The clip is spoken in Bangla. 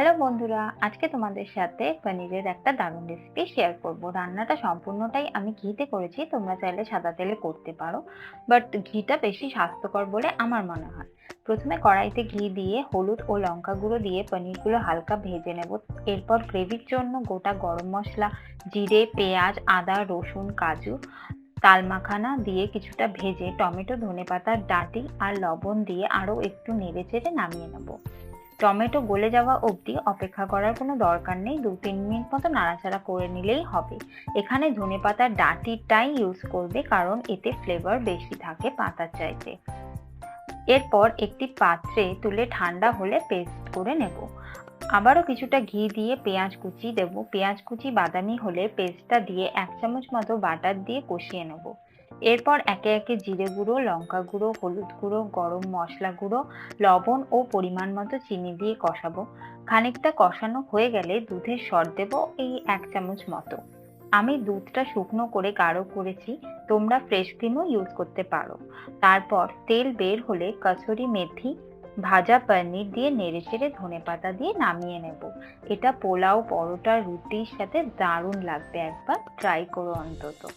হ্যালো বন্ধুরা, আজকে তোমাদের সাথে পনিরের একটা দারুণ রেসিপি শেয়ার করব। রান্নাটা সম্পূর্ণটাই আমি ঘিতে করেছি, তোমরা চাইলে সাদা তেলে করতে পারো বাট ঘিটা বেশি স্বাস্থ্যকর বলে আমার মনে হয়। প্রথমে কড়াইতে ঘি দিয়ে হলুদ ও লঙ্কা গুঁড়ো দিয়ে পনিরগুলো হালকা ভেজে নেব। এরপর গ্রেভির জন্য গোটা গরম মশলা, জিরে, পেঁয়াজ, আদা, রসুন, কাজু তাল মাখানা দিয়ে কিছুটা ভেজে টমেটো ধনেপাতার ডাঁটি আর লবণ দিয়ে আরও একটু নেড়ে চেড়ে নামিয়ে নেব। টমেটো গলে যাওয়া অবধি অপেক্ষা করার কোনো দরকার নেই। দু তিন মিনিট মতো নাড়াচাড়া করে নিলেই হবে। এখানে ধনে পাতার ডাঁটিটাই ইউজ করবে কারণ এতে ফ্লেভার বেশি থাকে পাতার চাইতে। এরপর একটি পাত্রে তুলে ঠান্ডা হলে পেস্ট করে নেব। আবারও কিছুটা ঘি দিয়ে পেঁয়াজ কুচি দেব। পেঁয়াজ কুচি বাদামি হলে পেস্টটা দিয়ে এক চামচ মতো বাটার দিয়ে কষিয়ে নেব। এরপর একে একে জিরে গুঁড়ো, লঙ্কা গুঁড়ো, হলুদ গুঁড়ো, গরম মশলা গুঁড়ো, লবণ ও পরিমাণ মতো চিনি দিয়ে কষাবো। খানিকটা কষানো হয়ে গেলে দুধের সর দেব এই এক চামচ মতো। আমি দুধটা শুকনো করে গাঢ় করেছি, তোমরা ফ্রেশ ক্রিমও ইউজ করতে পারো। তারপর তেল বের হলে কচুরি মেথি, ভাজা পনির দিয়ে নেড়ে চেড়ে ধনে পাতা দিয়ে নামিয়ে নেব। এটা পোলাও, পরোটা, রুটির সাথে দারুণ লাগবে একবার ট্রাই করো অন্তত।